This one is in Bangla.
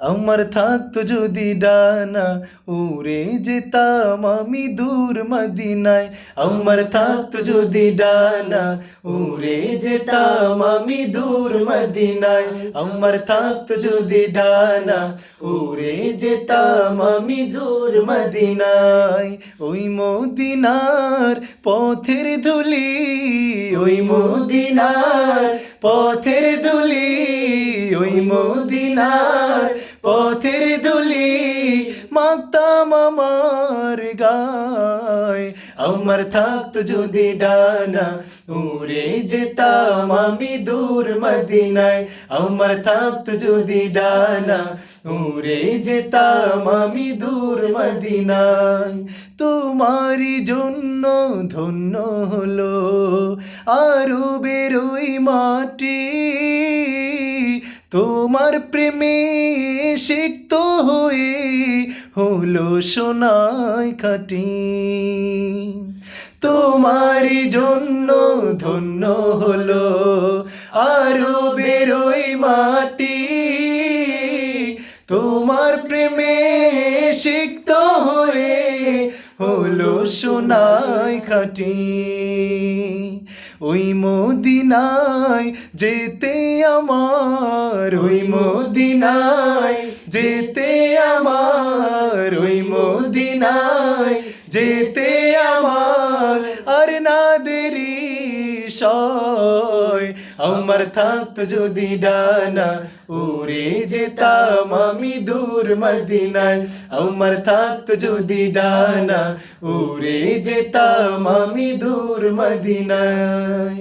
আমার থাকতো যদি ডানা, উড়ে যেতাম আমি দূর মদিনায়। আমার থাকতো যদি ডানা, উড়ে যেতাম আমি দূর মদিনায়। আমার থাকতো যদি ডানা, উড়ে যেতাম আমি দূর মদিনায়। ওই মদিনার পথের ধুলি, ওই মদিনার পথের ধুলি। ওই মদিনার পথের ধুলি মাতাম আমার গায়। আমার থাকতো যদি ডানা উড়ে যেতাম আমি দূর মদিনায়। আমার থাকতো যদি ডানা উড়ে যেতাম আমি দূর মদিনায়। তোমারই জন্য ধন্য হলো আরও বেরোই মাটি। তোমার প্রেমে সিক্ত হয়ে হলো সোনায় খাটি। তোমারই জন্য ধন্য হলো আরও বেরোই মাটি। তোমার প্রেমে সিক্ত হলো সোনায় খাটি। ওই মদিনায় যেতে আমার ওই মদিনায় যেতে আমার ওই মদিনায় যেতে আমার। আর না দেরি সয় আমার থাকতো যদি ডানা, উড়ে যেতাম আমি দূর মদিনায়। আমার থাকতো যদি ডানা, উড়ে যেতাম আমি দূর মদিনায়।